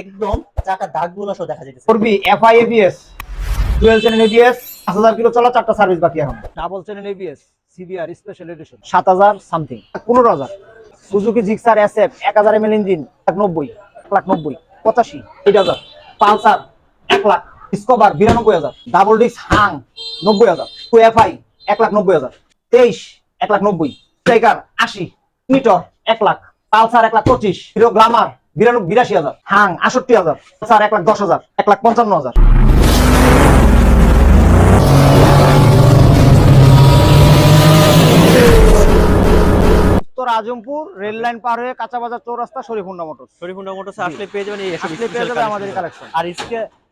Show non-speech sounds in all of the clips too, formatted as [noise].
একদম চাকা দাগগুলো সহ দেখা যাচ্ছে করবি FI ABS dual channel ABS পাঁচ হাজার কিলো চলা চারটা সার্ভিস বাকি এখন। Double channel ABS CBR special edition সাত হাজার সামথিং পনেরো হাজার। সুজুকি জিক্সার এসএফ এক হাজার এমএল ইঞ্জিন এক নব্বই এক লাখ নব্বই পঁচাশি এইট হাজার। পালসার এক লাখ ডিসকভার বিরানব্বই হাজার। ডাবল ডিস্ক হাং নব্বই হাজার। টু এফআই এক লাখ নব্বই হাজার। তেইশ এক লাখ নব্বই। টাইগার আশি। মিটর এক লাখ। পালসার এক লাখ পঁচিশ। হিরো গ্লামার বিরানব্বই বিরাশি হাজার। হাং আষট্টি হাজার। স্যার এক লাখ দশ হাজার এক লাখ পঞ্চান্ন হাজার। উত্তর আজমপুর রেল লাইন পার হয়ে কাঁচা বাজার চৌরাস্তা শরীফুন্ডা মোটর শরীফুন্ডা মোটরসে আসলে পেয়ে যাবেন আসলে পেয়ে যাবে আমাদের কালেকশন আর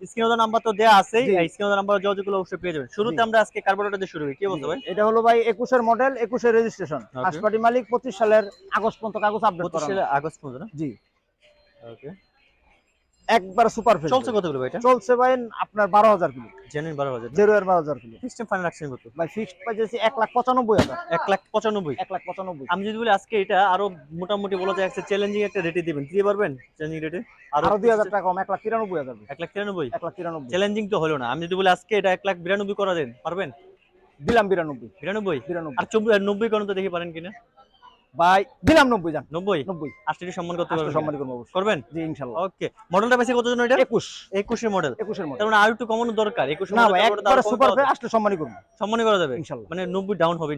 স্ক্রিনে নাম্বার তো দেয়া আছে জি। স্ক্রিনে নাম্বার যোগাযোগ করলে অবশ্যই পেয়ে যাবেন। শুরুতে আমরা আজকে কার্বোরেটর দিয়ে শুরু করি। কি বলতে ভাই? এটা হলো ভাই একুশের মডেল একুশের রেজিস্ট্রেশন. হাসপাটি মালিক পঁচিশ সালের আগস্ট পর্যন্ত কাগজ আপডেট করা সালে আগস্ট পর্যন্ত জি। ওকে। একবার সুপার ফেস চলছে কতগুলো ভাই এটা? চলছে ভাই আপনার বারো হাজার কিলো। জেনুইন বারো হাজার জিরো এর বারো হাজার কিলো। সিস্টেম ফাইনাল রাখছেন কত? ভাই ফিক্সড হাজার। এক লাখ পঁচানব্বই? এক আমি যদি বলি আজকে এটা আরও মোটামুটি বলা যায় একটা চ্যালেঞ্জিং একটা রেটে দিবেন। দিতে পারবেন চ্যালেঞ্জিং রেটে আরও দুই হাজার টাকা কম এক লাখ তিরানব্বই হাজার। এক লাখ তিরানব্বই? এক লাখ তিরানব্বই। চ্যালেঞ্জিং তো হলো না। আমি যদি বলি আজকে এটা এক লাখ বিরানব্বই করা দেন পারবেন? দিলাম বিরানব্বই। বিরানব্বই? বিরানব্বই। আর চব্বিশ নব্বই করুন তো দেখি পারেন কিনা? ভাই দিলাম নব্বই জান। সম্মান করতে পারবেন? সম্মানী করব করবেন? জি ওকে। মডেলটা বেশি কত জন এটা মডেল। মডেল। তার মানে আর একটু কমানো দরকার। একুশের না মডেল ভাই একবারে সুপার আসলে সম্মানী করব। সম্মানই করা যাবে? মানে নব্বই ডাউন হবে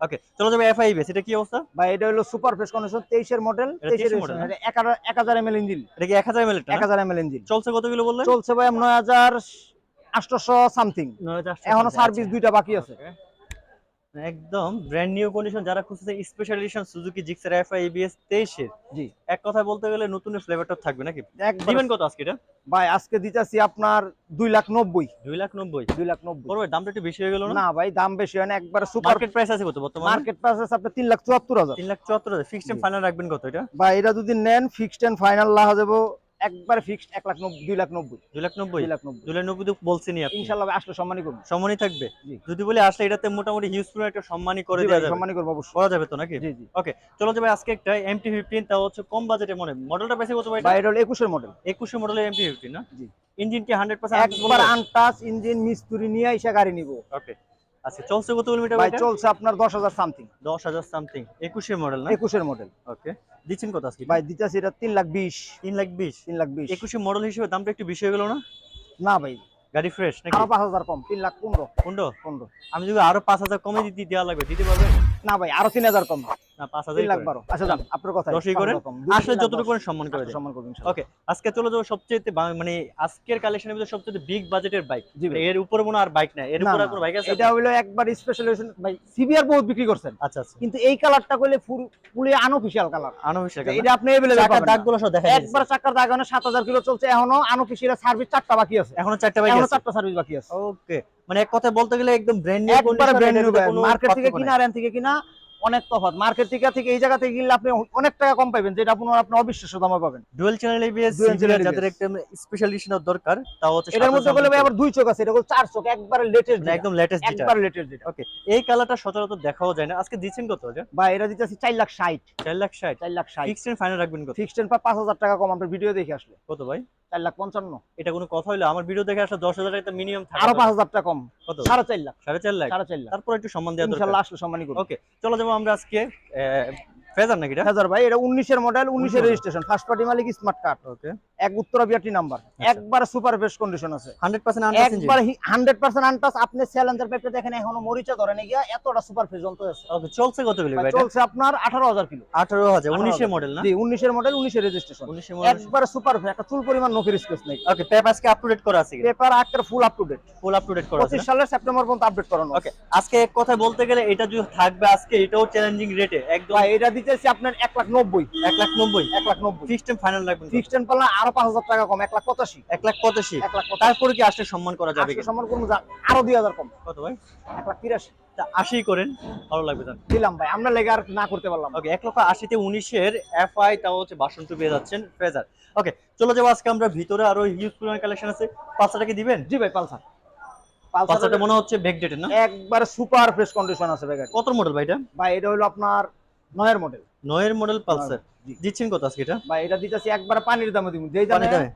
ওকে চলো যাবে এফআই বেস এটা কি অবস্থা? ভাই এটা হলো সুপার ফেস কন্ডিশন তেইশের মডেল এটা তেইশের 23 model, model, এটা এক হাজার- হাজার এমএল ইঞ্জিন এটা কি এক হাজার এমএল এক হাজার এমএল ইঞ্জিন চলছে কত কিলো বললেন? চলছে ভাই নয় হাজার আটশোশো সামথিং এখনও সার্ভিস দুইটা বাকি আছে। একদম ব্র্যান্ড নিউ কন্ডিশন যারা খুঁজছে special edition Suzuki Gixxer FI ABS তেইশের জি। এক কথায় বলতে গেলে নতুন ফ্লেভারটা থাকবে নাকি? দিবেন কত আজকে এটা? ভাই আজকে দিতেছি আপনার দুই লাখ নব্বই। দুই লাখ নব্বই? দুই লাখ নব্বই। দামটা একটু বেশি হয়ে গেল না? না ভাই দাম বেশি হয় না একবার সুপার মার্কেট প্রাইস আছে কত বর্তমানে? মার্কেট প্রাইস আছে আপনার তিন লাখ চুয়াত্তর হাজার। তিন লাখ চুয়াত্তর হাজার। ফিক্সড জি। ফাইনাল রাখবেন কত এটা? বা এটা যদি নেন ফিক্সড এন্ড ফাইনাল লাহা যাব একবার ফিক্সড এক লাখ দুই লাখ নব্বই। দুই লাখ নব্বই? দুই লাখ নব্বই। দুই লাখ নব্বই তো বলছেনই আপনি। ইনশাল্লাহ আসলে সম্মানই করব। সম্মানই থাকবে? যদি বলে আসলে এটাতে মোটামুটি হিউজফুল একটা সম্মানই করে দেওয়া যাবে। সম্মানই করব অবশ্যই। করা যাবে তো নাকি? জি জি। ওকে চলো যাবে আজকে একটা এমটি ফিফটিন তা হচ্ছে কম বাজেটে মনে মডেলটা বেশি কত ভাই এটা? হলো একুশের মডেল একুশে মডেলের এমটি ফিফটিন না? জি। ইঞ্জিন কি হান্ড্রেড পার্সেন্ট একবার আনটাচ ইঞ্জিন মিস্তুরি নিয়ে এসে গাড়ি নিব। ওকে আচ্ছা চলছে কত কিলোমিটার ভাই চলছে আপনার দশ হাজার সামথিং 10000 সামথিং 21 এর মডেল না? একুশের মডেল ওকে দিচ্ছেন কত আজকে? ভাই দিতেছি এটা তিন লাখ বিশ। তিন লাখ বিশ? তিন লাখ বিশ। একুশে মডেল হিসেবে দামটা একটু বেশি হয়ে গেল না? না ভাই। গাড়ি ফ্রেশ নাকি? আরও পাঁচ হাজার কম তিন লাখ পনেরো। পনেরো? পনেরো। আমি যদি আরও পাঁচ হাজার কমে দিতে দেওয়া লাগবে? দিতে পারবেন? না ভাই আরও তিন হাজার কম। না লাখ আচ্ছা যান আপনার কথা দশই করেন? আসলে যতটুকু সম্মান করে সম্মান করবেন ওকে আজকে চলে যাব সবচেয়ে মানে আজকের কালেকশনের ভিতরে সবচেয়ে বিগ বাজেটের বাইক এর উপরে মনে আর বাইক নাই। এর উপরে কোনো বাইক আছে? এটা হইল একবার স্পেশালাইজেশন ভাই সিবিআর বহুত বিক্রি করছেন। আচ্ছা আচ্ছা। কিন্তু এই কালারটা কইলে ফুলে আনঅফিশিয়াল কালার আনবিশ্বাস এটা আপনি এভেলেবল পাবেন দাগগুলো সব দেখা একবার চাকার দাগ মানে কিলো চলছে। এখনও সার্ভিস চারটা বাকি আছে। এখনও চারটা বাইক এখনও চারটা সার্ভিস বাকি আছে। ওকে। মানে এক কথায় বলতে গেলে একদম brand new brand new market থেকে কিনা আর থেকে কিনা অনেক তফাৎ। মার্কেট থেকে থেকে এই জায়গা থেকে কিনলে আপনি অনেক টাকা কম পাবেন যেটা আপনার আপনি অবিশ্বাস্য দামে পাবেন। ডুয়াল চ্যানেল এবিএস যাদের একটা স্পেশাল দরকার তাও হচ্ছে এটার মধ্যে বলে ভাই আবার দুই চোখ আছে এটা হলো চার চোখ একবারে লেটেস্ট একদম লেটেস্ট যেটা। একবার লেটেস্ট যেটা। ওকে এই কালারটা সচরাচর দেখাও যায় না। আজকে দিচ্ছেন কত এটা বা এটা দিতেছি চার লাখ ষাট। চার লাখ ষাট। চার লাখ ষাট। ফিক্সড ফাইনাল রাখবেন কত? ফিক্সড পা পাঁচ হাজার টাকা কম আপনার ভিডিও দেখে আসলে। কত ভাই? চার লাখ পঞ্চান্ন। এটা কোনো কথা হইল? আমার ভিডিও দেখে আসলে দশ হাজার টাকা মিনিমাম থাকে আরও পাঁচ হাজার টাকা কম। কত? সাড়ে চার লাখ। সাড়ে চার লাখ? সাড়ে চার লাখ। তারপর একটু সম্মান দেওয়া দরকার। আসলে সম্মানই করব। ওকে চলো যাব আমরা আজকে ফেজার নাকি হাজার ভাই এটা উনিশের মডেল উনিশের 19 রেজিস্ট্রেশন ফার্স্ট পার্টি মালিক স্মার্ট কার্ড ওকে এক উত্তরা বিআরটি নাম্বার আচ্ছা। একবার সুপার বেস্ট কন্ডিশন আছে। একবার আপনি চ্যালেঞ্জার দেখেন এখনও মরিচা ধরে গিয়া এতটা সুপার ফেজ যন্ত্র আছে। ওকে চলছে কত কিলো ভাই, চলছে আপনার আঠারো হাজার কিলো। আঠারো হাজার উনিশের মডেল না? জি উনিশের মডেল উনিশের রেজিস্ট্রেশন উনিশের মডেল একবার সুপার একটা চুল পরিমাণ স্পেস নেই। ওকে পেপার আজকে আপ টু করা আছে পেপার আকার full up to date full up to date করা আছে পঁচিশ সালের সেপ্টেম্বর পর্যন্ত আপডেট করানো ওকে আজকে এক কথায় বলতে গেলে এটা যদি থাকবে আজকে এটাও চ্যালেঞ্জিং রেটে একদম এটা আপনার এক লাখ নব্বই। এক লাখ নব্বই। এক লাখ নব্বই। ফিক্সড ফাইনাল রাখবেন কত? ফিক্সড পাল্লা আরও পাঁচ হাজার টাকা কম এক লাখ পঁচাশি। এক লাখ পঁচাশি। এক লাখ তারপরে কি আসলে সম্মান করা যাবে সম্মান করব আরও দুই হাজার কম। কত ভাই? এক লাখ তিরাশি। আশি করেন ভালো লাগবে জান। দিলাম ভাই আমরা লেগে আর না করতে পারলাম ওকে এক লক্ষ আশিতে উনিশের এফ আই তাও হচ্ছে বাসন্তী পেয়ে যাচ্ছেন ফ্রেজার ওকে চলে যাব আজকে আমরা ভিতরে আরও হিউজ পরিমাণ কালেকশন আছে। পাঁচটা কি দিবেন? জি ভাই পালসার। পাঁচটা পালসার মনে হচ্ছে ব্যাক না? একবার সুপার ফ্রেশ কন্ডিশন আছে গাড়ি। কত মডেল ভাই এটা? ভাই এটা হলো আপনার নয়ের মডেল নয়ের মডেল পালসার। দিচ্ছেন কত আজকে এটা? ভাই এটা দিতেছি একবার পানির দামে দিব। যেই দামে দামে?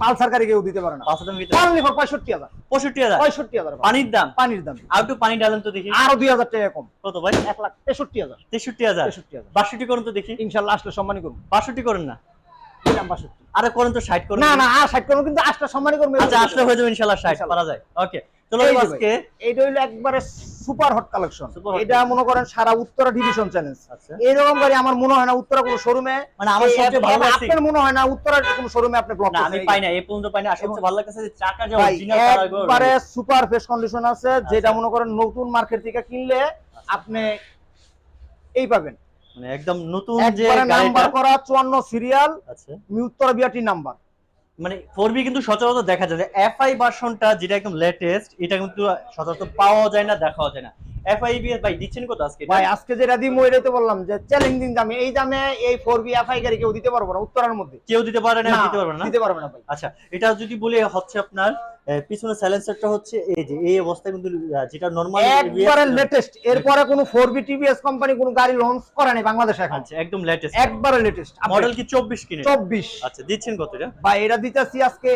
পালসার গাড়ি কেউ দিতে পারে না। পাঁচশো দাম হাজার। পঁয়ষট্টি হাজার? পঁয়ষট্টি হাজার পানির দাম? পানির দাম। আর একটু পানি ডালেন তো দেখি। আরও দুই হাজার টাকা কম। কত ভাই? এক লাখ তেষট্টি হাজার। তেষট্টি হাজার? তেষট্টি হাজার। বাষট্টি করুন তো দেখি। ইনশাল্লাহ আসলে সম্মানই করব বাষট্টি করেন না? দিলাম বাষট্টি। আরে করেন তো ষাট করুন। না না আর ষাট করব কিন্তু আসলে সম্মানই করব আচ্ছা আসলে হয়ে যাবে ষাট ইনশাল্লাহ। পারা যায়। ওকে চলো আজকে এইটা হইল একবারে সুপার হট কালেকশন। এটা মনে করেন সারা উত্তরা ডিভিশন চ্যালেঞ্জ আচ্ছা। এইরকম গাড়ি আমার মনে হয় না উত্তরা কোনো শোরুমে মানে আমার সবচেয়ে ভালো লাগছে। আপনার মনে হয় না উত্তরার কোনো শোরুমে আপনি ব্লক না আমি পাই না এই পর্যন্ত পাই না। সবচেয়ে ভালো লাগছে যে চাকা যে অরিজিনাল একবারে সুপার ফ্রেশ কন্ডিশন আছে যেটা আচ্ছা। মনে করেন নতুন মার্কেট থেকে কিনলে আপনি এই পাবেন। মানে একদম নতুন যে গাড়িটা। নাম্বার করা চুয়ান্ন সিরিয়াল আচ্ছা। উত্তরা বিআরটি নাম্বার মানে ফোর বি কিন্তু সচরাচর দেখা যায় যে এফ আই ভার্সনটা যেটা একদম লেটেস্ট এটা কিন্তু সচরাচর পাওয়া যায় না দেখাও যায় না। এফ আই বি ভাই দিচ্ছেন কত আজকে? ভাই আজকে যেটা দিই মই এটাই তো বললাম যে চ্যালেঞ্জিং দামে এই দামে এই ফোর বি এফ আই গাড়ি কেউ দিতে পারব না উত্তরার মধ্যে। কেউ দিতে পারে না, দিতে পারবে না? দিতে পারবে না ভাই। আচ্ছা এটা যদি বলি হচ্ছে আপনার আহ, পিছনে সাইলেন্সারটা হচ্ছে এই যে এই অবস্থায় কিন্তু যেটা নরমাল একবারে লেটেস্ট এরপরে কোনো ফোর বি টিভিএস কোম্পানি কোনো গাড়ি লঞ্চ করে নাই বাংলাদেশে এখন। আচ্ছা একদম লেটেস্ট একবারে লেটেস্ট মডেল কি 24 কিনে? চব্বিশ। আচ্ছা দিচ্ছেন কত এটা? ভাই এটা দিতেছি আজকে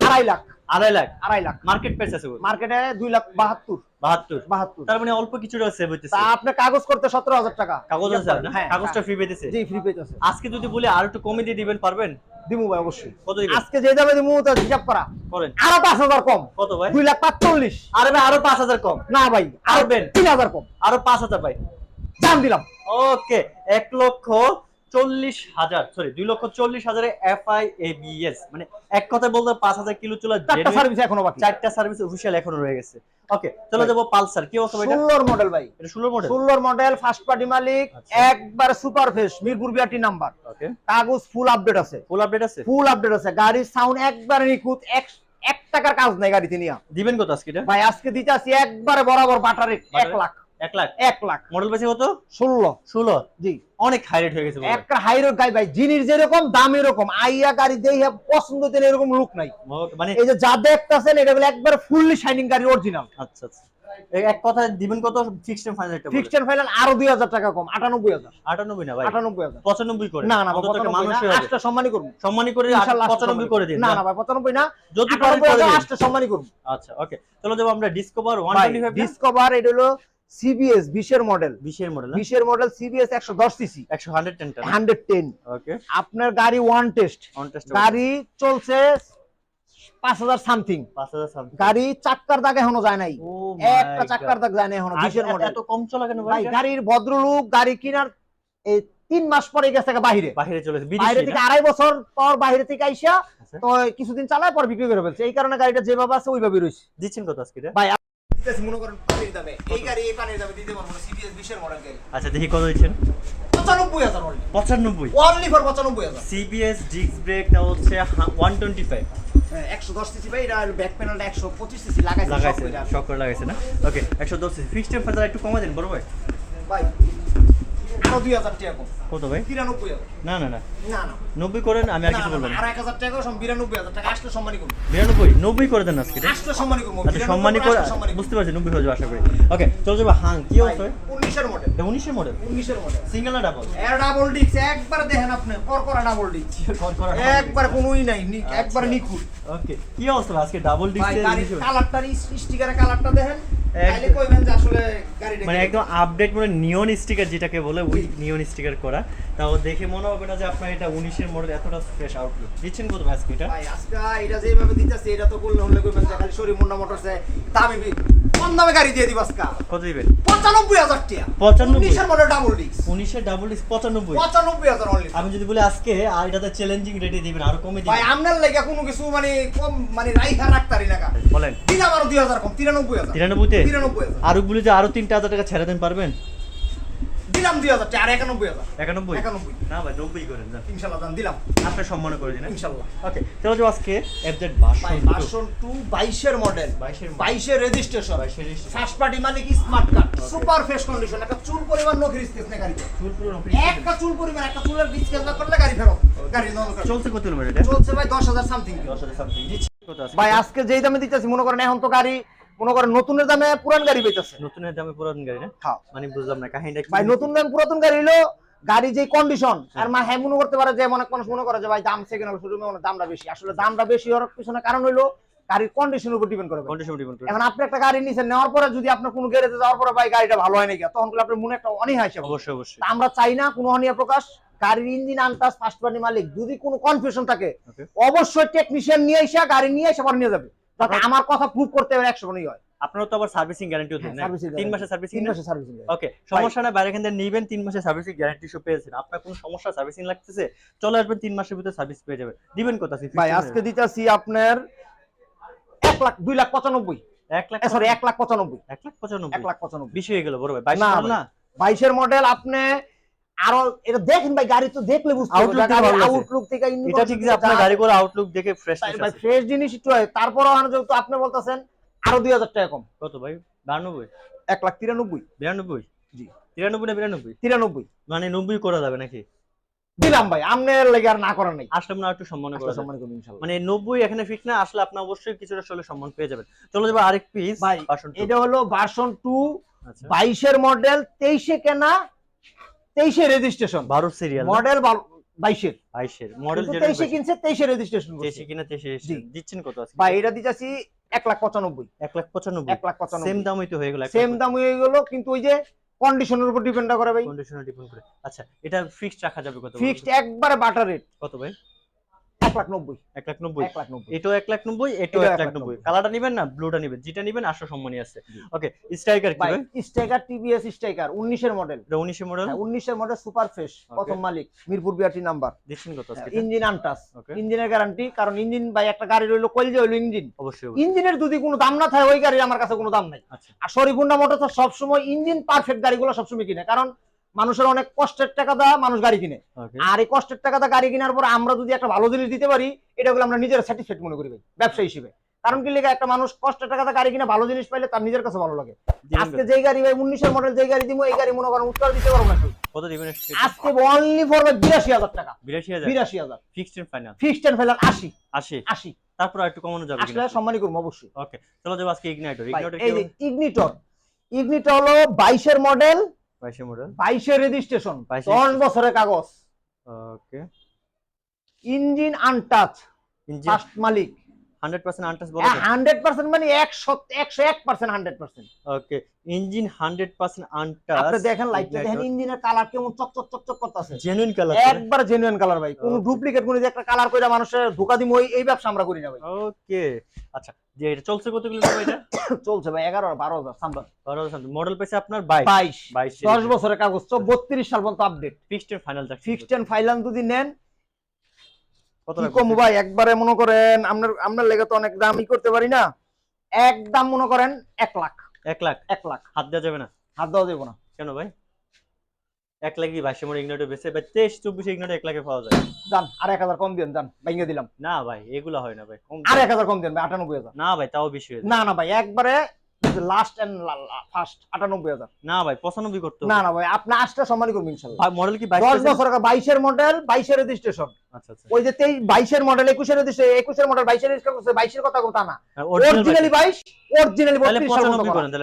আড়াই লাখ। আড়াই লাখ? আড়াই লাখ। মার্কেট প্রাইস আছে মার্কেটে দুই লাখ বাহাত্তর। বাহাত্তর? বাহাত্তর। তার মানে অল্প কিছুটা সেভ হইতেছে। তা আপনি কাগজ করতে সতেরো হাজার টাকা। কাগজ আছে হ্যাঁ কাগজটা ফ্রি পেতেছে? জি ফ্রি পেতেছে। আজকে যদি বলি আর একটু কমে দিয়ে দিবেন পারবেন? দিমু ভাই অবশ্যই। আজকে যে যাবে দিমু তো হিসাব করা। করেন। আরও পাঁচ হাজার কম। কত ভাই? দুই লাখ পাঁচচল্লিশ। আরে ভাই আরও পাঁচ হাজার কম। না ভাই আর পারবেন। তিন হাজার কম। আরও পাঁচ হাজার ভাই। দাম দিলাম। ওকে এক লক্ষ চল্লিশ হাজার সরি দুই লক্ষ চল্লিশ হাজারে মানে এক বলতে পাঁচ হাজার কিলো চলে চারটা সার্ভিস এখনও বাকি। চারটা সার্ভিস অফিসিয়াল এখনও রয়ে গেছে। ওকে চলে যাব পালসার কি অবস্থা ভাই এটা ষোলোর মডেল ভাই। এটা মডেল ষোলোর মডেল ফার্স্ট পার্টি মালিক আচ্ছা। একবার super face Mirpur BRT number okay কাগজ ফুল আপডেট আছে। ফুল আপডেট আছে? ফুল আপডেট আছে। গাড়ির সাউন্ড একবারে নিখুঁত এক এক টাকার কাজ নাই গাড়িতে নিয়ে। দিবেন কত আজকে ভাই আজকে দিতে আসি একবারে বরাবর বাটার? এক লাখ। এক লাখ? এক লাখ। মডেল পাইছে কত? ষোলো। ষোলো? জি। অনেক হাই রেট হয়ে গেছে। একটা হাই রোড গাড়ি ভাই জিনিস যেরকম দাম এরকম। আইয়া গাড়ি দেখে পছন্দ হতেন এরকম লুক নাই। মানে এই যে যা দেখতেছেন এটা বলে একবার ফুললি শাইনিং গাড়ি অরিজিনাল আচ্ছা আচ্ছা। এক কথা দিবেন কত? ফিক্সড ফাইনাল একটা ফিক্সড ফাইনাল আরও দুই হাজার টাকা কম আটানব্বই হাজার। আটানব্বই না ভাই? আটানব্বই হাজার। পঁচানব্বই করে। না না অন্তত একটা মানুষ মানুষ আটটা সম্মানই করব সম্মানী করে আট- ইনশাল্লাহ আটটা পঁচানব্বই সম্মানই করে দিন না না? ভাই পঁচানব্বই না যদি পারেন আটটা সম্মানই করব আচ্ছা ওকে চলো যাব আমরা ডিসকভার ওয়ান ভাই টোয়েন্টি ফাইভ ডিসকভার এটা হলো সিবিএস বিশের মডেল বিশের মডেল বিশের মডেল সিবিএস একশো দশ সিসি একশো হান্ড্রেড টেনটা হান্ড্রেড টেন ওকে আপনার গাড়ি ওয়ান টেস্ট গাড়ি চলছে পাঁচ হাজার সামথিং গাড়ি চাক্কার দাগ এখনও যায় নাই। একটা চাক্কার দাগ যায় না এখনও বিশের মডেল এত কম চলা কেন ভাই গাড়ির ভদ্রলোক গাড়ি কেনার এই তিন মাস পরে গেছে বাহিরে চলেছে বাইরে থেকে আড়াই বছর পর বাইরে থেকে আইসা আচ্ছা। তো কিছুদিন চালায় পর বিক্রি করে ফেলছে। এই কারণে গাড়িটা যেভাবে আছে ওইভাবে রয়েছে। দিচ্ছেন কত আজকে ভাই দিতেছি মনে করেন পানির দামে। এই গাড়ি এই পানির দামে দিতে পারব সিবিএস বিশের মডেল গাড়ি। আচ্ছা দেখি কত দিচ্ছেন? পঁচানব্বই হাজার পঁচানব্বই? অনলি ফর পঁচানব্বই হাজার। সিবিএস ডিস্ক ব্রেকটা হচ্ছে ওয়ান টোয়েন্টি ফাইভ একশো দশ সিসি ভাই এটা ব্যাক প্যানেলটা একশো পঁচিশ সিসি লাগাইছে সব লাগাইছে কইরা। করে লাগাইছে না? ওকে একশো দশ ফিক্সড ফাদার একটু কমা দেন বড় ভাই। ভাই আরও দুই হাজার টাকা কত ভাই? তিরানব্বই না না না। না না। নব্বই করেন আমি আর কিছু বলব না, না। আর এক হাজার টাকা সব বিরানব্বই হাজার টাকা। আসলে সম্মানই করব বিরানব্বই? নব্বই করে দেন আজকে। আসলে সম্মানই করব আচ্ছা সম্মানী করে বুঝতে পারছি নব্বই হয়ে আশা করি। ওকে চলো যাব হাং। কি অবস্থা উনিশের মডেল উনিশের মডেল উনিশের মডেল সিঙ্গেল না ডাবল এর ডাবল ডিক্স একবার দেখেন আপনি করকরা ডাবল ডিক্স একবার কোনোই নাই। একবার নিখুঁত। ওকে কি অবস্থা আজকে ডাবল ডিস্ক কালারটা স্টিকারের কালারটা দেখেন। মানে একদম আপডেট মানে নিয়ন স্টিকার যেটাকে বলে ওই নিয়ন স্টিকার করা। তাও দেখে মনে হবে না যে আপনার এটা উনিশের মডেল এতটা ফ্রেশ আউটলুক দিচ্ছেন কত ভাই এটা? যেভাবে দিতেছে এটা তো করলে হলে কইবেন যে খালি শরীর মুন্ডা মোটরসে দামি বি- কম দামে গাড়ি দিয়ে দিব আজকে। কত দিবেন পঁচানব্বই হাজার টাকা। পঁচানব্বই? উনিশের মডেল ডাবল ডিস্ক উনিশের ডাবল ডিস্ক পঁচানব্বই? পঁচানব্বই হাজার অনলি আমি যদি বলি আজকে আর এটাতে চ্যালেঞ্জিং রেটে দিবেন আরও কমে ভাই দিবেন। আপনার লাগে কোনো কিছু মানে কম মানে রাইখা রাখতারি না বলেন। দিলাম আরও দুই হাজার কম তিরানব্বই হাজার। তিরানব্বইতে? তিরানব্বই হাজার। আরও বলি যে আরও তিনটা হাজার টাকা ছেড়ে দেন পারবেন? দিলাম দুই হাজার টাকা আর একানব্বই হাজার। একানব্বই? একানব্বই। না ভাই নব্বই করেন যান ইনশাল্লাহ দাম দিলাম। আপনার সম্মান করে দিন ইনশাল্লাহ। ওকে চলো যে আজকে এফজেড ভাই বাসন টু বাইশের মডেল বাইশের বাইশের রেজিস্ট্রেশন বাইশের। ফার্স্ট পার্টি মালিক smart card super fresh condition একটা চুল পরিমাণ নখির স্কেচ নেই গাড়িতে। চুল পুরো একটা চুল পরিমাণ একটা চুলের ডিসকেস না করলে গাড়ি ফেরত। গাড়ি চলছে কত কিলোমিটার চলছে ভাই দশ হাজার সামথিং দশ হাজার সামথিং ভাই আজকে যেই দামে দিতেছি মনে করেন এখন তো গাড়ি মনে করেন নতুনের দামে পুরান গাড়ি পেতেছে নতুনের দামে পুরাতন গাড়ি না? হ্যাঁ। মানে বুঝলাম না কাহিনীটা ভাই নতুন দাম পুরাতন গাড়ি হলো গাড়ি যে কন্ডিশন আর মা হ্যাঁ মনে করতে পারে যে অনেক মানুষ মনে করে যে ভাই দাম সেকেন্ড হলো শোরুমে অনেক দামটা বেশি। আসলে দামটা বেশি হওয়ার পিছনে কারণ হলো গাড়ির কন্ডিশনের উপর ডিপেন্ড করে কন্ডিশন ডিপেন্ড করে। এখন আপনি একটা গাড়ি নিছেন নেওয়ার পরে যদি আপনার কোনো গ্যারেজে যাওয়ার পরে ভাই গাড়িটা ভালো হয় নাকি? তখন কিন্তু আপনার মনে একটা অনীহা হিসেবে অবশ্যই অবশ্যই। আমরা চাই না কোনো অনীহা প্রকাশ। গাড়ির ইঞ্জিন আনটাস ফার্স্ট পার্টি মালিক যদি কোনো কনফিউশন থাকে অবশ্যই টেকনিশিয়ান নিয়ে এসে গাড়ি নিয়ে এসে পরে নিয়ে যাবে। আমার কথা প্রুভ করতে হবে একশো মনেই হয়। আপনারা তো আবার সার্ভিসিং গ্যারান্টিও দেন না। মাসের সার্ভিসিং সার্ভিসিং ওকে সমস্যা না বাইরে নিবেন মাসের সার্ভিসিং গ্যারান্টি সব পেয়েছেন। আপনার কোনো সমস্যা সার্ভিসিং লাগতেছে চলে আসবেন তিন মাসের ভিতরে সার্ভিস পেয়ে যাবেন। দিবেন কোথায়? ভাই আজকে দিতেছি আপনার এক লাখ দুই লাখ পঁচানব্বই। এক লাখ সরি এক লাখ পঁচানব্বই। এক লাখ পঁচানব্বই। এক লাখ পঁচানব্বই। বেশি হয়ে গেল বড় ভাই। বাইশ না মডেল আপনি আরও এটা দেখেন ভাই গাড়ি তো দেখলে বুঝতে Outlook থেকে ভালো লাগছে। আউটলুক থেকে এটা ঠিক যে আপনার গাড়ি করে আউটলুক দেখে ফ্রেশ ভাই ফ্রেশ জিনিস একটু হয়। তারপরও যেহেতু আপনি বলতেছেন আরও দুই হাজার টাকা কম। কত ভাই? বারানব্বই এক লাখ তিরানব্বই। বিরানব্বই? জি। তিরানব্বই না বিরানব্বই? তিরানব্বই। মানে করা যাবে নাকি? দিলাম ভাই আপনার লেগে আর না করার নাই। আসলে আপনার একটু সম্মান করা সম্মান করুন ইনশাআল্লাহ। মানে নব্বই এখানে ফিক্স না আসলে আপনি অবশ্যই কিছুটা আসলে সম্মান পেয়ে যাবেন। চলো যাব আরেক পিস ভাই, এটা হলো ভার্সন টু আচ্ছা। বাইশের মডেল তেইশে কেনা তেইশে রেজিস্ট্রেশন ভারত সিরিয়াল মডেল বাইশের। বাইশের। মডেল তেইশে কিনছে তেইশে রেজিস্ট্রেশন তেইশে কিনা তেইশে। দিচ্ছেন কত আছে ভাই এটা দিতেছি এক লাখ পঁচানব্বই। এক লাখ পঁচানব্বই। এক লাখ সেম পঁচানব্বই দামই তো হয়ে গেল সেম দাম হয়ে গেল কিন্তু ওই যে কন্ডিশনের উপর ডিপেন্ড করে ভাই। কন্ডিশনের ডিপেন্ড করে। আচ্ছা এটা ফিক্সড রাখা যাবে কত? ফিক্সড একবারে বাটার রেট কত ভাই? এক লাখ নব্বই। এক লাখ নব্বই। এক লাখ নব্বই। এটাও এক লাখ নব্বই এটাও এটাও এক এক লাখ লাখ নব্বই। নব্বই। কালারটা নিবেন না ব্লুটা নিবেন। যেটা নিবেন আসো সম্মানই আছে। ওকে স্ট্রাইকার কি ভাই ভাই? স্ট্রাইকার টিভিএস স্ট্রাইকার উনিশের মডেল এটা মডেল উনিশের মডেল সুপার ফ্রেশ প্রথম মালিক মিরপুর বিআরটি নাম্বার কত ইঞ্জিন আনটাস। ইঞ্জিনের গ্যারান্টি কারণ ইঞ্জিন ভাই একটা গাড়ি রইল কইল যে হইল ইঞ্জিন। অবশ্যই। ইঞ্জিনের যদি কোনো দাম না থাকে ওই গাড়ির আমার কাছে কোনো দাম নাই। আচ্ছা। আর শরীফুন্ডা মোটর সবসময় ইঞ্জিন পারফেক্ট গাড়িগুলো সবসময় কিনে কারণ মানুষের অনেক কষ্টের টাকা দা মানুষ গাড়ি কিনে। আর এই কষ্টের টাকা দা গাড়ি কেনার পর আমরা যদি একটা ভালো জিনিস দিতে পারি এটা হলো আমরা নিজের স্যাটিসফাইড মনে করি ব্যবসা হিসেবে। কারণ কি লেগে একটা মানুষ কষ্টের টাকা গাড়ি কিনে ভালো জিনিস পাইলে তার নিজের কাছে ভালো লাগে। আজকে? যেই গাড়ি ভাই উনিশের মডেল যেই গাড়ি দিব এই গাড়ি মনে করেন উত্তর দিতে পারব না কত দিবেন আজকে অনলি ফর বিরাশি হাজার টাকা। বিরাশি হাজার? বিরাশি হাজার। Fixed and final fixed and final আশি। আশি? আশি। তারপর একটু কমানো যাবে আসলে সম্মানই করব অবশ্যই। ওকে চলো যাব আজকে ইগনাইটর এই যে ইগনিটর ইগনিটর হলো বাইশের মডেল বাইশে মডেল বাইশের রেজিস্ট্রেশন 22 দশ বছরের কাগজ। Okay engine untouch engine first মালিক। হান্ড্রেড পার্সেন্ট আনটাচ বলা মানে একশো একশো এক percent hundred percent okay engine hundred percent untouch আপনি দেখেন লাইটটা দেখেন ইঞ্জিনের কালার কেমন চক চক চক চক করতেছে জেনুইন কালার একবার জেনুইন কালার ভাই। কোন ডুপ্লিকেট কোন যে একটা কালার কইরা মানুষের ধোকা দিমু এই ব্যবসা আমরা করি না ভাই। ওকে আচ্ছা যে এটা চলছে কত কিলোমিটার এটা? [coughs] চলছে ভাই মডেল আপনার বাইশ। বাইশ। বাইশ দশ বছরের কাগজ তো বত্রিশ সাল পর্যন্ত update fixed and final fixed and final যদি নেন কত কম ভাই? একবারে মনে করেন আপনার আপনার লেগে তো অনেক দামই করতে পারি না। একদম মনে করেন এক লাখ। এক লাখ? এক লাখ। হাত দেওয়া যাবে না? হাত দেওয়া দেবো না। কেন ভাই? এক লাখ কি বাইশে মডেল ইগনোটে বেছে ভাই তেইশ চব্বিশ ইগনোটে এক লাখে পাওয়া যায়। যান আর এক হাজার কম দিন যান ভেঙে দিলাম। না ভাই এগুলো হয় না ভাই কম আর এক হাজার কম দিন ভাই আটানব্বই হাজার। না ভাই তাও বেশি হয়ে না না ভাই একবারে লাস্ট এন্ড ফার্স্ট আটানব্বই হাজার। না ভাই পঁচানব্বই করতে না না ভাই আপনি আসটা সম্মানই করবেন ইনশাল্লাহ। মডেল কি দশ বছর বাইশের মডেল বাইশের রেজিস্ট্রেশন ওই যে বাইশের মডেল একুশের একুশের মডেল বাইশের বাইশের কথা কথা না অরিজিনালি বাইশ। অরিজিনালি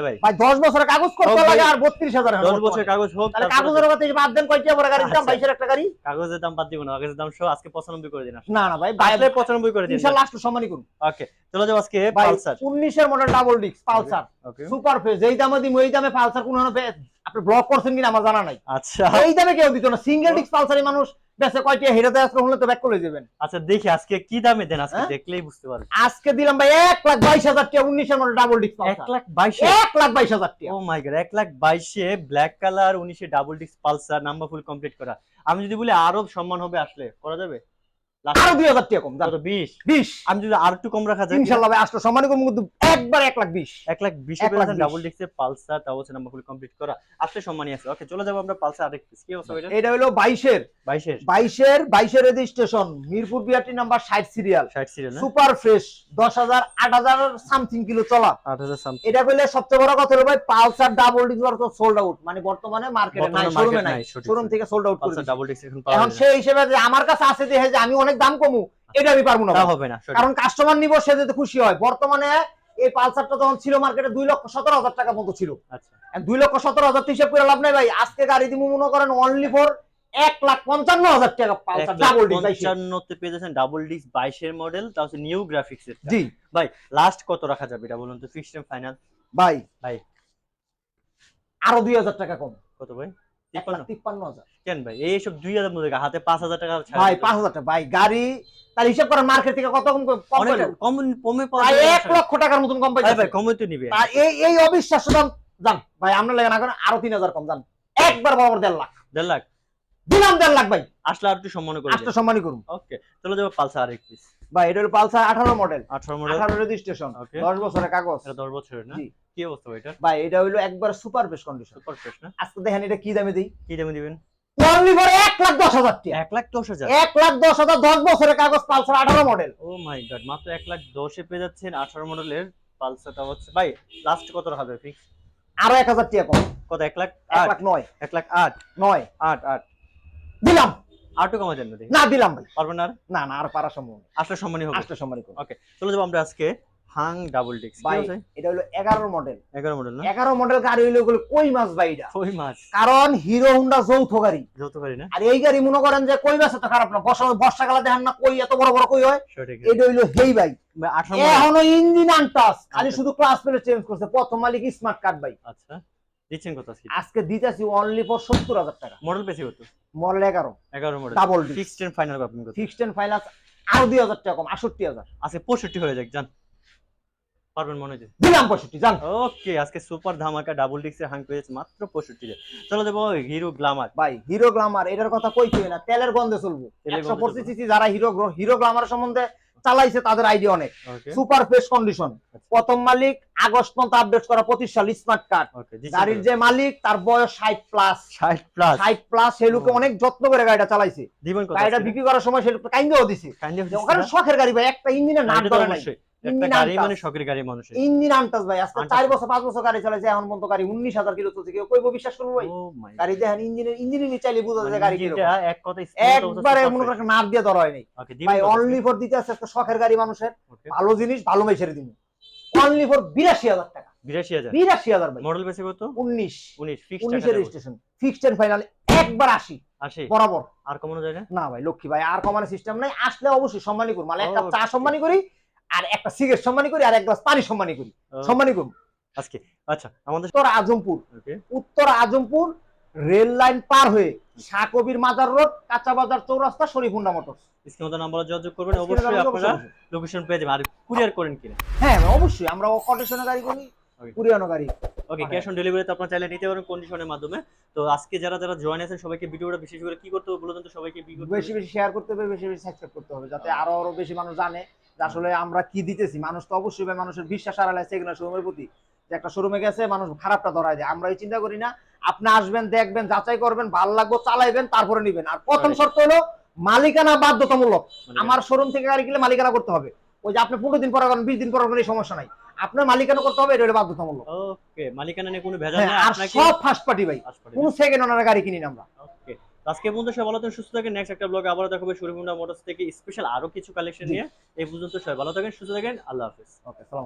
ভাই। দশ বছরের কাগজ করতে লাগে আর বত্রিশ হাজার দশ। বছরের কাগজ হোক তাহলে কাগজের কথা বাদ দেন কয়টা পরে গাড়ি দাম? আচ্ছা। বাইশের একটা গাড়ি? কাগজের দাম বাদ দিব না কাগজের দাম সহ আজকে পঁচানব্বই করে দিন না না ভাই আসলে পঁচানব্বই করে দিন। ইনশাল্লাহ আসলে সম্মানই করুন। ওকে চলে যাব আজকে পালসার। উনিশের model double disc Pulsar. Super face যেই দামে দিম ওই দামে পালসার কোন আপনি ব্লক করছেন কিনা আমার জানা নাই। আচ্ছা। এই দামে কেউ দিত না। সিঙ্গেল ডিস্ক পালসারই মানুষ বেসে কয়টি হেরাতে আজকে হলে তো ব্যাক করে যাবেন। আচ্ছা দেখি আজকে কি দামে দেন আজকে হ্যাঁ? দেখলেই বুঝতে পারবেন। আজকে দিলাম ভাই এক লাখ বাইশ হাজার টাকা উনিশের মডেল ডাবল ডিস্ক এক লাখ বাইশে? এক লাখ বাইশ হাজার টাকা। ও মাই গড এক লাখ বাইশে ব্ল্যাক কালার উনিশে double disc Pulsar number full complete করা। আমি যদি বলি আরও সম্মান হবে আসলে করা যাবে? আরও দুই হাজার টাকা কম বিশ। বিশ। আমি যদি আর একটু কম রাখা যায় ইনশাল্লাহ ভাই আসলে। কিন্তু একবার এক লাখ বিশ। এক লাখ বিশ ডাবল ডিস্কের পালসার তাও হচ্ছে নাম্বার কমপ্লিট করা। আসলে আছে ওকে চলে যাব আমরা পালসার আরেক পিস কি অবস্থা এটা হলো বাইশের। বাইশের? বাইশের বাইশের রেজিস্ট্রেশন মিরপুর বিআরটি নাম্বার ষাট সিরিয়াল ষাট সিরিয়াল সুপার ফ্রেশ দশ হাজার আট হাজার সামথিং কিলো চলা। আট হাজার সামথিং এটা কইলে সবচেয়ে বড় কথা হলো ভাই পালসার ডাবল ডিস্ক তো সোল্ড আউট মানে বর্তমানে মার্কেটে নাই শোরুমে নাই। শোরুম থেকে সোল্ড আউট ডাবল ডিস্ক এখন সেই হিসেবে যে আমার কাছে আছে যে আমি অনেক দাম কমু এটা আমি পারব না। তা। হবে না কারণ কাস্টমার নিব সে যদি খুশি হয়। বর্তমানে এই পালসারটা যখন ছিল মার্কেটে দুই লক্ষ সতেরো হাজার টাকা মতো ছিল। আচ্ছা। দুই লক্ষ সতেরো হাজার তো হিসাব করে লাভ নাই ভাই। আজকে গাড়ি দিব মনে করেন অনলি ফর এক লাখ পঞ্চান্ন হাজার টাকা পালসার ডাবল ডিস পঞ্চান্নতে পেয়ে যাচ্ছেন ডাবল ডিস্ক বাইশের মডেল তাও হচ্ছে নিউ গ্রাফিক্স জি। ভাই লাস্ট কত রাখা যাবে এটা বলুন তো ফিক্সড ফাইনাল ভাই ভাই। আরও দুই হাজার টাকা কম। কত ভাই? তিপ্পান্ন। হাজার। কেন ভাই? এইসব দুই হাজার মধ্যে হাতে পাঁচ হাজার টাকা ভাই পাঁচ হাজার টাকা। ভাই গাড়ি তার হিসাব করেন মার্কেট থেকে কত কম কম অনেক পাইলো? কম কমে পাওয়া এক লক্ষ টাকার মতন কম ভাই ভাই কমে তো নিবে। আর এই এই অবিশ্বাস্য দাম জান ভাই আমরা লেগে না করেন আরও তিন হাজার কম জান। একবার বরাবর দেড় লাখ। দেড় লাখ? দিলাম দেড় লাখ ভাই। আসলে আর একটু সম্মান করে। আটটা সম্মানই করুন। ওকে চলো যাব পালসার আরেক পিস ভাই এটা হলো পালসার আঠারো মডেল আঠারো মডেল আঠারো রেজিস্ট্রেশন Okay. দশ বছরের কাগজ। এটা দশ বছরের না? কি অবস্থা এটা ভাই এটা হইল একবার super best condition super fresh না? আজকে দেখেন এটা কি দামে দিই? কি দামে দিবেন? অনলি ফর লাখ দশ হাজার টাকা। লাখ দশ হাজার? এক লাখ দশ হাজার দশ বছরের কাগজ পালসার আঠারো মডেল ও মাই গড মাত্র এক লাখ দশে পেয়ে যাচ্ছেন আঠারো মডেলের পালসারটা হচ্ছে। ভাই লাস্ট কত হবে ফিক্স আরও এক হাজার টাকা কম। কত এক লাখ এক আট? লাখ নয়। এক লাখ আট? নয়। আট আট। দিলাম। আটও কমা যান না দিলাম ভাই। পারবেন না আর? না না আর পারা সম্ভব আসলে সম্মানই হবে। আটটা সম্মানই করুন ওকে চলো যাব আমরা আজকে হাং ডাবল ডিক্স ভাই এটা হলো এগারো মডেল এগারো মডেল না? এগারো মডেল গাড়ি হইল ওগুলো কই মাছ ভাই এটা? কই মাছ? কারণ হিরো হুন্ডা যৌথ গাড়ি। যৌথ পারি না? আর এই গাড়ি মনে করেন যে কই মাছ তো খারাপ না। বর্ষা বর্ষাকালে দেখেন না কই এত বড় বড় কই হয়? এটা হইল হেই ভাই। এখনও ইঞ্জিন আনটাস খালি আচ্ছা। শুধু ক্লাস প্লেট চেঞ্জ করছে। প্রথম মালিক স্মার্ট কার্ড ভাই। আচ্ছা। দিচ্ছেন কত আজকে? আজকে দিতেছি অনলি ফর সত্তর হাজার টাকা। মডেল বেশি কত? মডেল এগারো। এগারো model double fixed and final আপনি কত? ফিক্সড এন্ড ফাইনাল আরও দুই হাজার টাকা কম আটষট্টি হাজার। আজকে পঁয়ষট্টি হয়ে যাক জান পারবেন মনে দিলাম পঁয়ষট্টি জান ওকে আজকে সুপার ধামাকা ডাবল ডিক্সের হাং পেয়েছে মাত্র পঁয়ষট্টি চলো দেবো হিরো গ্লামার ভাই হিরো গ্লামার এটার কথা কই না তেলের গন্ধে চলবো। সিসি যারা হিরো হিরো গ্লামার সম্বন্ধে চালাইছে তাদের আইডি অনেক। Super fresh condition. প্রথম মালিক আগস্ট পর্যন্ত আপডেট করা পঁচিশ সাল স্মার্ট কার্ড গাড়ির যে মালিক তার বয়স ষাট প্লাস ষাট প্লাস ষাট প্লাস সে লোকে অনেক যত্ন করে গাড়িটা চালাইছে। গাড়িটা বিক্রি করার সময় সে কাইন্দেও দিছে। ওখানে শখের গাড়ি ভাই একটা ইঞ্জিনের নাট ধরে নাই। একটা গাড়ি মানে শখের গাড়ি মানুষের। ইঞ্জিন আনটাস ভাই আজকে আনটাস। বছর পাঁচ বছর গাড়ি চালাইছে এখন পর্যন্ত গাড়ি উনিশ হাজার কিলো চলছে কেউ কইবো বিশ্বাস করব ভাই? গাড়ি দেখেন ইঞ্জিনের ইঞ্জিনের নিচে চাইলে বুঝা যায় গাড়ি কীরকম। এক কথা একবারে মনে করেন নাট দিয়ে ধরা ভাই অনলি ফর দিতে আছে একটা শখের গাড়ি মানুষের। ভালো জিনিস ভালো মেসেরে দিন অনলি ফর বিরাশি হাজার টাকা। 82000 বিরাশি হাজার ভাই। মডেল বেশি কত? উনিশ। 19 ফিক্সড উনিশের রেজিস্ট্রেশন ফিক্সড এন্ড ফাইনাল একবার বরাবর। আর কমানো যায় না? না ভাই লক্ষ্মী ভাই আর কমানোর সিস্টেম নাই। আসলে অবশ্যই সম্মানই করব মানে একটা Okay. চা সম্মানই করি। আর একটা সিগারেট সম্মানই করি আর এক গ্লাস পানি সম্মানই করি। সম্মানই করব। আজকে? আচ্ছা আমাদের উত্তর আজমপুর। উত্তর আজমপুর রেল লাইন পার হয়ে শাহকবির মাজার রোড কাঁচা বাজার চৌরাস্তা শরীফুন্ডা মোটরস। স্ক্রিনে নাম্বার যোগাযোগ করবেন অবশ্যই আপনারা লোকেশন পেয়ে যাবেন। আর কুরিয়ার করেন কিনা? হ্যাঁ অবশ্যই আমরা কন্ডিশনে গাড়ি করি. পুরিয়ানো গাড়ি। ওকে। ক্যাশ অন ডেলিভারিতে আপনারা চাইলে নিতে পারেন কন্ডিশনের মাধ্যমে। তো আজকে যারা যারা জয়েন আছেন সবাইকে ভিডিওটা বিশেষ করে কি করতে হবে বলে দেন তো সবাইকে বেশি বেশি শেয়ার করতে হবে বেশি বেশি সাবস্ক্রাইব করতে হবে যাতে আরও আরও বেশি মানুষ জানে। আসলে আমরা কি দিতেছি? মানুষ তো অবশ্যই মানুষের বিশ্বাস হারালে সেগুলো শোরুমের প্রতি। যে একটা শোরুমে গেছে মানুষ খারাপটা ধরায় দেয়। আমরা এই চিন্তা করি না। আপনি আসবেন দেখবেন যাচাই করবেন ভালো লাগবে চালাইবেন তারপরে নিবেন। আর প্রথম শর্ত হলো মালিকানা বাধ্যতামূলক। মানে আমার শোরুম থেকে গাড়ি কিনলে মালিকানা করতে হবে। ওই যে আপনি পনেরো দিন পর করেন বিশ দিন পর করেন এই সমস্যা নাই। আপনার মালিকানা করতে হবে এটা বাধ্যতামূলক। ওকে মালিকানা নিয়ে কোনো ভেজাল হ্যাঁ, নেই আর সব ফার্স্ট পার্টি ভাই। কোন সেকেন্ড ওনার গাড়ি কিনি না আমরা। আজকে বন্ধু সবাই ভালো থাকেন সুস্থ থাকেন। নেক্সট একটা ব্লগে আবার দেখা হবে শরীফুন্ডা মোটরস থেকে। স্পেশাল আরও কিছু কালেকশন নিয়ে। এই পর্যন্ত সবাই ভালো থাকেন সুস্থ থাকেন। আল্লাহ হাফিজ। ওকে সালাম।